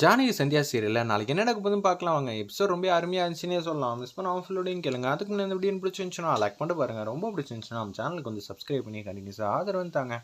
ஜானகி சந்தியா சீரியலில் நாளைக்கு என்ன நடக்க போதுன்னு பார்க்கலாம் வாங்க. எபிசோட் ரொம்ப அருமையாக இருந்துச்சுன்னே சொல்லலாம். மிஸ் பண்ண ஆஃப் லோடையும் கேளுங்க. அதுக்கு முன்னாடி இந்த வீடியோ பிடிச்சிருந்துச்சுன்னா லைக் பண்ணிட்டு பாருங்கள் ரொம்ப பிடிச்சிருந்துச்சுன்னா நம்ம சேனலுக்கு வந்து சப்ஸ்கிரைப் பண்ணி கண்டினியூஸாக ஆதரவு தாங்க.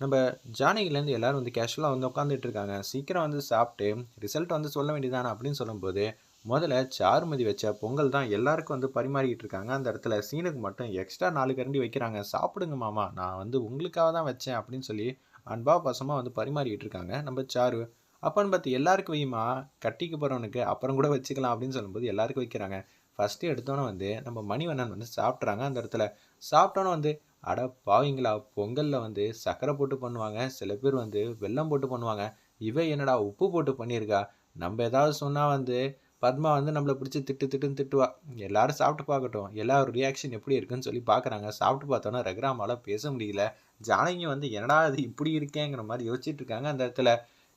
நம்ம ஜானகிலேருந்து எல்லோரும் வந்து கேஷுவலாக வந்து உட்காந்துட்டு இருக்காங்க. சீக்கிரம் வந்து சாப்பிட்டு ரிசல்ட் வந்து சொல்ல வேண்டியதானே அப்படின்னு சொல்லும்போது முதல்ல சாருமதி வச்ச பொங்கல் தான் எல்லாருக்கும் வந்து பரிமாறிக்கிட்டு இருக்காங்க. அந்த இடத்துல சீனுக்கு மட்டும் எக்ஸ்ட்ரா நாலு கரண்டி வைக்கிறாங்க. சாப்பிடுங்க மாமா. நான் வந்து உங்களுக்காக தான் வச்சேன் அப்படின்னு சொல்லி அன்பா பசமாக வந்து பரிமாறிக்கிட்டு இருக்காங்க. நம்ம சாரு அப்போன்னு பார்த்து எல்லாருக்கும் வையுமா? கட்டிக்கு போகிறவனுக்கு அப்புறம் கூட வச்சுக்கலாம் அப்படின்னு சொல்லும்போது எல்லாருக்கும் வைக்கிறாங்க. ஃபஸ்ட்டு எடுத்தோன்னே வந்து நம்ம மணிவண்ணன் வந்து சாப்பிட்றாங்க அந்த இடத்துல. சாப்பிட்டோன்னே வந்து அட பாவிங்களா பொங்கலில் வந்து சர்க்கரை போட்டு பண்ணுவாங்க. சில பேர் வந்து வெல்லம் போட்டு பண்ணுவாங்க. இவ என்னடா உப்பு போட்டு பண்ணியிருக்கா? நம்ம ஏதாவது சொன்னால் வந்து பத்மா வந்து நம்மளை பிடிச்சி திட்டு திட்டுன்னு திட்டுவா. எல்லாரும் சாப்பிட்டு பார்க்கட்டும். எல்லாரும் ரியாக்ஷன் எப்படி இருக்குன்னு சொல்லி பார்க்குறாங்க. சாப்பிட்டு பார்த்தோன்னா ரகுராமால பேச முடியல. ஜானகி வந்து என்னடா அது இப்படி இருக்கேங்கிற மாதிரி யோசிச்சுட்டு இருக்காங்க அந்த இடத்துல.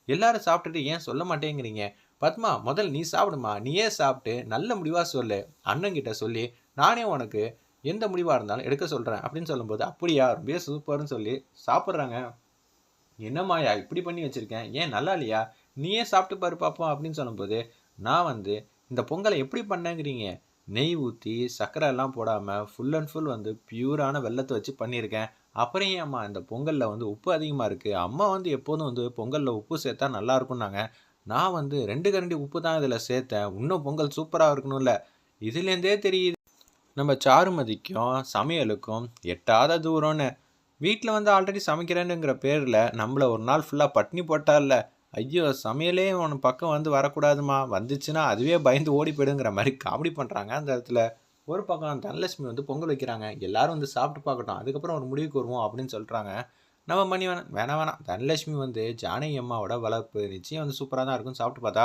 எல்லாரும் சாப்பிட்டுட்டு ஏன் சொல்ல மாட்டேங்கிறீங்க? பத்மா முதல் நீ சாப்பிடுமா? நீயே சாப்பிட்டு நல்ல முடிவாக சொல்லு. அண்ணங்கிட்ட சொல்லி நானே உனக்கு எந்த முடிவாக இருந்தாலும் எடுக்க சொல்கிறேன் அப்படின்னு சொல்லும்போது அப்படியா? ரொம்ப சூப்பர்னு சொல்லி சாப்பிட்றாங்க. என்னம்மாயா இப்படி பண்ணி வச்சுருக்கேன்? ஏன் நல்லா இல்லையா? நீயே சாப்பிட்டு பாரு பார்ப்போம் அப்படின்னு சொல்லும்போது நான் வந்து இந்த பொங்கலை எப்படி பண்ணேங்கிறீங்க? நெய் ஊற்றி சர்க்கரை எல்லாம் போடாமல் ஃபுல் அண்ட் ஃபுல் வந்து பியூரான வெள்ளத்தை வச்சு பண்ணியிருக்கேன். அப்புறம் ஏன் அம்மா இந்த பொங்கலில் வந்து உப்பு அதிகமாக இருக்குது அம்மா வந்து எப்போதும் வந்து பொங்கலில் உப்பு சேர்த்தா நல்லா இருக்கும்னாங்க. நான் வந்து ரெண்டு கரண்டி உப்பு தான் இதில் சேர்த்தேன். இன்னும் பொங்கல் சூப்பராக இருக்கணும்ல. இதுலேருந்தே தெரியுது. நம்ம சாருமதிக்கும் சமையலுக்கும் எட்டாத தூரம்னு. வீட்டில் வந்து ஆல்ரெடி சமைக்கிறேனுங்கிற பேரில் நம்மளை ஒரு நாள் ஃபுல்லாக பட்னி போட்டால ஐயோ சமையலே உன் பக்கம் வந்து வரக்கூடாதுமா. வந்துச்சுன்னா அதுவே பயந்து ஓடி போயிடுங்கிற மாதிரி காமெடி பண்ணுறாங்க அந்த இடத்துல. ஒரு பக்கம் தனலட்சுமி வந்து பொங்கல் வைக்கிறாங்க எல்லாரும் வந்து சாப்பிட்டு பார்க்கட்டும் அதுக்கப்புறம் ஒரு முடிவுக்கு வருவோம் அப்படின்னு சொல்கிறாங்க நம்ம மணி வேணாம் வேணாம் வேணாம். தனலட்சுமி வந்து ஜானகி அம்மாவோட வளர்ப்பு நிச்சயம் வந்து சூப்பராக தான் இருக்கும் சாப்பிட்டு பார்த்தா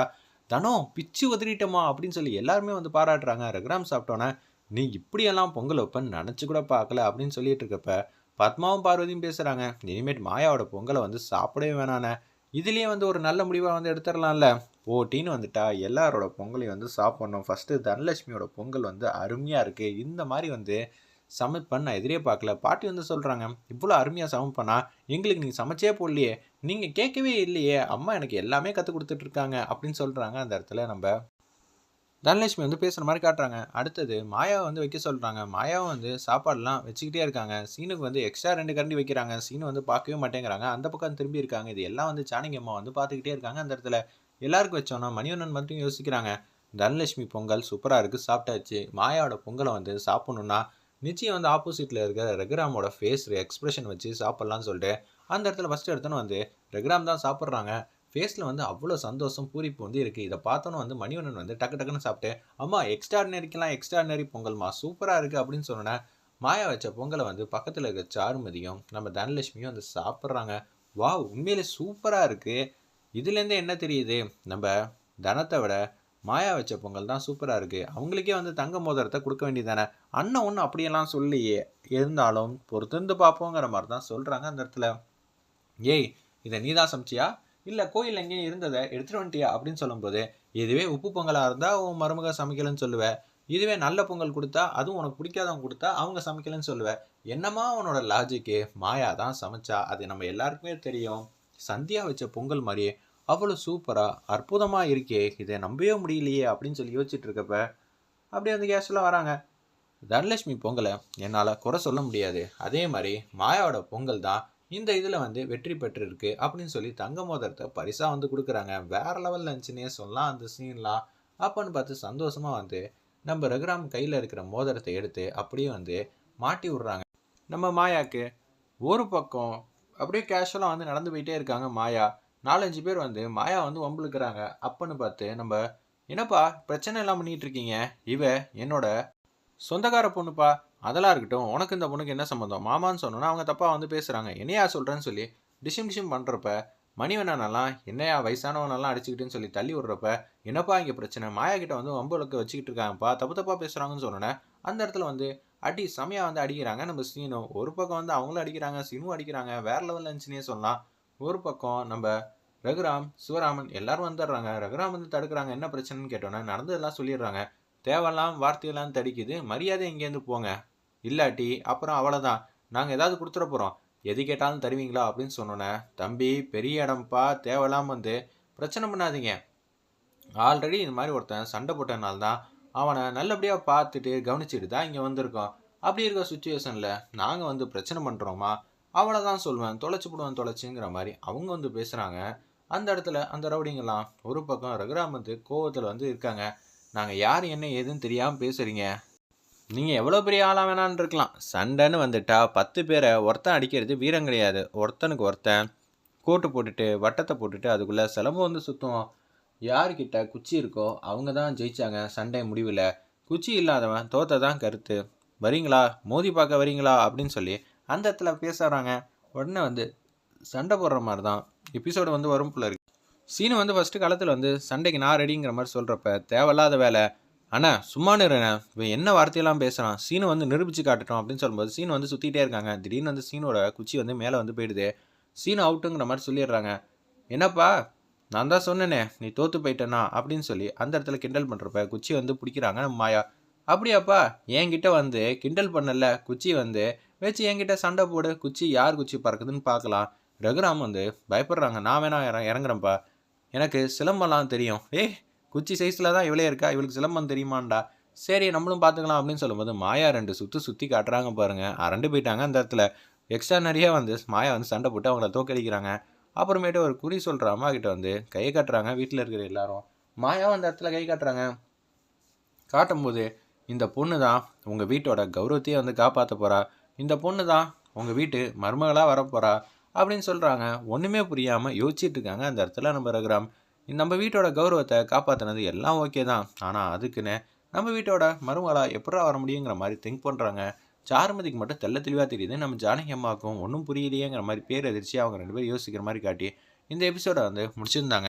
தனம் பிச்சு உதறிட்டோமா அப்படின்னு சொல்லி எல்லாருமே வந்து பாராட்டுறாங்க. ரகுராம் சாப்பிட்டோன்னே நீ இப்படியெல்லாம் பொங்கல் வைப்பேன்னு நினச்சி கூட பார்க்கல அப்படின்னு சொல்லிட்டு இருக்கப்ப பத்மாவும் பார்வதியும் பேசுகிறாங்க இனிமேட் மாயாவோட பொங்கலை வந்து சாப்பிடவே வேணானே இதுலேயே வந்து ஒரு நல்ல முடிவாக வந்து எடுத்துடலாம்ல. போட்டின்னு வந்துட்டா எல்லாரோட பொங்கலையும் வந்து சாப்பிட்ணும். ஃபஸ்ட்டு தனலட்சுமியோட பொங்கல் வந்து அருமையாக இருக்குது இந்த மாதிரி வந்து சமைப்பேன் நான் எதிரே பார்க்கல. பாட்டி வந்து சொல்கிறாங்க இவ்வளோ அருமையாக சமைப்பேனா எங்களுக்கு நீங்கள் சமைச்சே போடலையே. நீங்கள் கேட்கவே இல்லையே. அம்மா எனக்கு எல்லாமே கற்றுக் கொடுத்துட்ருக்காங்க அப்படின்னு சொல்கிறாங்க அந்த இடத்துல நம்ம தனலட்சுமி வந்து பேசுகிற மாதிரி காட்டுறாங்க. அடுத்தது மாயாவை வந்து வைக்க சொல்கிறாங்க மாயாவும் வந்து சாப்பாடெலாம் வச்சுக்கிட்டே இருக்காங்க. சீனுக்கு வந்து எக்ஸ்ட்ரா ரெண்டு கரண்டி வைக்கிறாங்க. சீனு வந்து பார்க்கவே மாட்டேங்கிறாங்க. அந்த பக்கம் திரும்பி இருக்காங்க. இது எல்லாம் வந்து சாணிங்கம்மா அம்மா வந்து பார்த்துக்கிட்டே இருக்காங்க அந்த இடத்துல. எல்லாருக்கும் வச்சோன்னா மணிவண்ணன் மட்டும் யோசிக்கிறாங்க. தனலட்சுமி பொங்கல் சூப்பராக இருக்குது சாப்பிட்டாச்சு. மாயாவோட பொங்கலை வந்து சாப்பிட்ணுன்னா நிச்சயம் வந்து ஆப்போசிட்டில் இருக்கிற ரகுராமோட ஃபேஸ் எக்ஸ்பிரஷன் வச்சு சாப்பிட்லான்னு சொல்லிட்டு அந்த இடத்துல ஃபஸ்ட்டு எடுத்தோன்னு வந்து ரகுராம் தான் சாப்பிட்றாங்க. ஃபேஸில் வந்து அவ்வளோ சந்தோஷம் பூரிப்பு வந்து இருக்குது இதை பார்த்தோன்னு வந்து மணிவண்ணன் வந்து டக்கு டக்குன்னு சாப்பிட்டு அம்மா எக்ஸ்ட்ராடினரிக்கெல்லாம் எக்ஸ்ட்ராடினரி பொங்கல்மா சூப்பராக இருக்குது அப்படின்னு சொன்னேன் மாயா வச்ச பொங்கலை வந்து பக்கத்தில் இருக்க சாருமதியும் நம்ம தனலட்சுமியும் வந்து சாப்பிட்றாங்க. வா உண்மையிலே சூப்பராக இருக்குது இதுலேருந்தே என்ன தெரியுது? நம்ம தனத்தை விட மாயா வச்ச பொங்கல் தான் சூப்பராக இருக்குது அவங்களுக்கே வந்து தங்க மோதிரத்தை கொடுக்க வேண்டியதானே அண்ணன் ஒன்று அப்படியெல்லாம் சொல்லி இருந்தாலும் பொறுத்திருந்து பார்ப்போங்கிற மாதிரி தான் சொல்கிறாங்க அந்த இடத்துல. ஏய் இதை நீ தான் சமைச்சியா? இல்லை கோயில் எங்கேயும் இருந்ததை எடுத்துகிட்டு வந்துட்டியா? அப்படின்னு சொல்லும்போது இதுவே உப்பு பொங்கலாக இருந்தால் உன் மருமக சமைக்கலன்னு சொல்லுவேன் இதுவே நல்ல பொங்கல் கொடுத்தா அதுவும் உனக்கு பிடிக்காதவங்க கொடுத்தா அவங்க சமைக்கலன்னு சொல்லுவேன் என்னமா உன்னோட லாஜிக்கு மாயா தான் சமைச்சா அது நம்ம எல்லாருக்குமே தெரியும். சந்தியா வச்ச பொங்கல் மாதிரியே அவ்வளோ சூப்பராக அற்புதமாக இருக்கே இதை நம்பவே முடியலையே அப்படின்னு சொல்லி யோசிச்சுட்டு இருக்கப்ப அப்படியே வந்து கேஷுவலாக வராங்க. தனலட்சுமி பொங்கலை என்னால் குறை சொல்ல முடியாது. அதே மாதிரி மாயாவோட பொங்கல் தான் இந்த இதில் வந்து வெற்றி பெற்றிருக்கு அப்படின்னு சொல்லி தங்க மோதிரத்தை பரிசாக வந்து கொடுக்குறாங்க. வேற லெவலில் இருந்துச்சுன்னே சொல்லலாம் அந்த சீன்லாம் அப்போன்னு பார்த்து சந்தோஷமாக வந்து நம்ம ரகுராம் கையில் இருக்கிற மோதிரத்தை எடுத்து அப்படியே வந்து மாட்டி விட்றாங்க. நம்ம மாயாவுக்கு ஒரு பக்கம் அப்படியே கேஷுவலாக வந்து நடந்து போயிட்டே இருக்காங்க மாயா. நாலஞ்சு பேர் வந்து மாயா வந்து வம்புழுக்கிறாங்க அப்பன்னு பார்த்து நம்ம என்னப்பா பிரச்சனை எல்லாம் பண்ணிட்டு இருக்கீங்க? இவ என்னோட சொந்தக்கார பொண்ணுப்பா. அதெல்லாம் இருக்கட்டும் உனக்கு இந்த பொண்ணுக்கு என்ன சம்மந்தம் மாமான்னு சொன்னோன்னா அவங்க தப்பாக வந்து பேசுகிறாங்க என்னையா சொல்கிறேன்னு சொல்லி டிஷிம் டிஷிம் பண்ணுறப்ப மணிவண்ணனெல்லாம் என்னையா வயசானவனெல்லாம் அடிச்சுக்கிட்டுன்னு சொல்லி தள்ளி விட்றப்ப என்னப்பா இங்கே பிரச்சனை? மாயா கிட்ட வந்து வம்புலக்க வச்சுக்கிட்டு இருக்காங்கப்பா தப்பு தப்பாக பேசுகிறாங்கன்னு சொன்னோன்னே அந்த இடத்துல வந்து அடி செமையாக வந்து அடிக்கிறாங்க. நம்ம சீனு ஒரு பக்கம் வந்து அவங்களும் அடிக்கிறாங்க சீனும் அடிக்கிறாங்க வேற லெவலில் இருந்துச்சுன்னே சொல்லலாம். ஒரு பக்கம் நம்ம ரகுராம் சிவராமன் எல்லாரும் வந்துடுறாங்க. ரகுராம் வந்து தடுக்கிறாங்க என்ன பிரச்சனைன்னு கேட்டோன்னே நடந்ததெல்லாம் சொல்லிடுறாங்க. தேவையெல்லாம் வார்த்தையெல்லாம் தடிக்குது. மரியாதை இங்கேருந்து போங்க. இல்லாட்டி அப்புறம் அவ்வளோதான் நாங்கள் ஏதாவது கொடுத்துட போகிறோம் எது கேட்டாலும் தருவீங்களா அப்படின்னு சொன்னோன்னே தம்பி பெரிய இடம்ப்பா தேவையில்லாம வந்து பிரச்சனை பண்ணாதீங்க. ஆல்ரெடி இந்த மாதிரி ஒருத்தன் சண்டை போட்டனால தான் அவனை நல்லபடியாக பார்த்துட்டு கவனிச்சுட்டு தான் இங்கே வந்திருக்கோம் அப்படி இருக்க சுச்சுவேஷனில் நாங்கள் வந்து பிரச்சனை பண்ணுறோமா அவளை தான் சொல்லுவேன் தொலைச்சி போடுவேன் தொலைச்சிங்கிற மாதிரி அவங்க வந்து பேசுகிறாங்க அந்த இடத்துல அந்த ரவுடிங்கெல்லாம் ஒரு பக்கம் ரகுராம் வந்து கோவத்தில் வந்து இருக்காங்க. நாங்கள் யார் என்ன ஏதுன்னு தெரியாமல் பேசுகிறீங்க நீங்கள் எவ்வளோ பெரிய ஆளாக வேணான்னு இருக்கலாம். சண்டைன்னு வந்துட்டா பத்து பேரை ஒருத்தன் அடிக்கிறது வீரம் கிடையாது. ஒருத்தனுக்கு ஒருத்தன் கோட்டு போட்டுட்டு வட்டத்தை போட்டுட்டு அதுக்குள்ளே சிலம்பு வந்து சுற்றுவோம் யார்கிட்ட குச்சி இருக்கோ அவங்க தான் ஜெயித்தாங்க சண்டை முடிவில். குச்சி இல்லாதவன் தோத்த தான் கருத்து. வரீங்களா? மோதி பார்க்க வரீங்களா? அப்படின்னு சொல்லி அந்த இடத்துல பேசுகிறாங்க உடனே வந்து சண்டை போடுற மாதிரி தான் எபிசோடு வந்து வரும் போல இருக்கு. சீனு வந்து ஃபஸ்ட்டு காலத்தில் வந்து சண்டைக்கு நான் ரெடிங்கிற மாதிரி சொல்கிறப்ப தேவையில்லாத வேலை. அண்ணா சும்மானு இருண்ணே இவன் என்ன வார்த்தையெல்லாம் பேசுகிறான் சீனு வந்து நிரூபித்து காட்டட்டும் அப்படின்னு சொல்லும்போது சீன் வந்து சுற்றிட்டே இருக்காங்க. திடீர்னு வந்து சீனோட குச்சி வந்து மேலே வந்து போயிடுது. சீனு அவுட்டுங்கிற மாதிரி சொல்லிடுறாங்க. என்னப்பா நான் தான் சொன்னேனே நீ தோற்று போயிட்டேனா அப்படின்னு சொல்லி அந்த இடத்துல கிண்டல் பண்ணுறப்ப குச்சி வந்து பிடிக்கிறாங்க நம்ம மாயா. அப்படியாப்பா என்கிட்ட வந்து கிண்டல் பண்ணல. குச்சி வந்து வச்சு என்கிட்ட சண்டை போடு. குச்சி யார் குச்சி பறக்குதுன்னு பார்க்கலாம். ரகுராம் வந்து பயப்படுறாங்க. நான் வேணா இற இறங்குறேன்ப்பா. எனக்கு சிலம்பெல்லாம் தெரியும். ஏய் குச்சி சைஸில் தான் இவளே இருக்கா? இவளுக்கு சிலம்பம் தெரியுமாண்டா? சரி நம்மளும் பார்த்துக்கலாம் அப்படின்னு சொல்லும்போது மாயா ரெண்டு சுற்றி சுற்றி காட்டுறாங்க பாருங்கள் அரண்டு போயிட்டாங்க அந்த இடத்துல. எக்ஸ்ட்ரா நிறைய வந்து மாயா வந்து சண்டை போட்டு அவங்கள தோக்கடிக்கிறாங்க. அப்புறமேட்டு ஒரு குறி சொல்கிற அம்மா கிட்ட வந்து கையை காட்டுறாங்க வீட்டில் இருக்கிற எல்லாரும். மாயாவும் அந்த இடத்துல கை காட்டுறாங்க. காட்டும்போது இந்த பொண்ணு தான் உங்கள் வீட்டோட கௌரவத்தையே வந்து காப்பாற்ற போகிறா இந்த பொண்ணு தான் உங்கள் வீட்டு மருமகளாக வரப்போகிறா அப்படின்னு சொல்கிறாங்க ஒன்றுமே புரியாமல் யோசிச்சுட்டு இருக்காங்க அந்த இடத்துல நம்ம ரகுராம். நம்ம வீட்டோட கௌரவத்தை காப்பாற்றினது எல்லாம் ஓகே தான். ஆனால் அதுக்குன்னு நம்ம வீட்டோட மருமகளாக எப்படா வர முடியுங்கிற மாதிரி திங்க் பண்ணுறாங்க சாருமதிக்கு மட்டும் தெள்ள தெளிவாக தெரியுது. நம்ம ஜானகி அம்மாவுக்கும் ஒன்றும் புரியலையேங்கிற மாதிரி பேர் எதிர்ச்சி அவங்க ரெண்டு பேரும் யோசிக்கிற மாதிரி காட்டி இந்த எபிசோடை வந்து முடிச்சிருந்தாங்க.